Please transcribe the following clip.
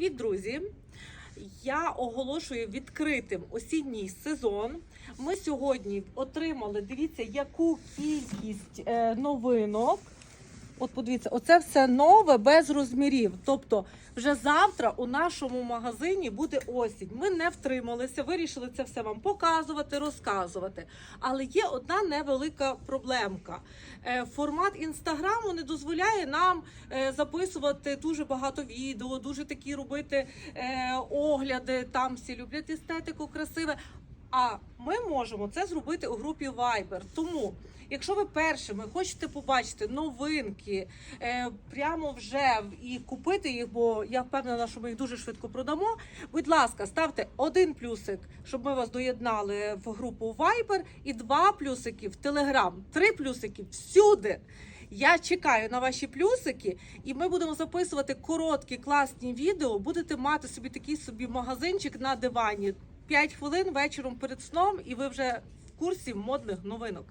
Привіт, друзі! Я оголошую відкритим осінній сезон. Ми сьогодні отримали, дивіться, яку кількість е, новинок. От подивіться, оце все нове без розмірів. Тобто, вже завтра у нашому магазині буде осінь. Ми не втрималися, вирішили це все вам показувати, розказувати. Але є одна невелика проблемка. Е, Формат інстаграму не дозволяє нам е, записувати дуже багато відео, дуже такі робити е, огляди. Там всі люблять естетику, красиве. А ми можемо це зробити у групі Viber. Тому, якщо ви першими хочете побачити новинки е, прямо вже і купити їх, бо я впевнена, що ми їх дуже швидко продамо. Будь ласка, ставте один плюсик, щоб ми вас доєднали в групу Viber, і два плюсики в Telegram, три плюсики всюди. Я чекаю на ваші плюсики, і ми будемо записувати короткі класні відео. Будете мати собі такий собі магазинчик на дивані. 5 хвилин вечором перед сном, і ви вже в курсі модних новинок.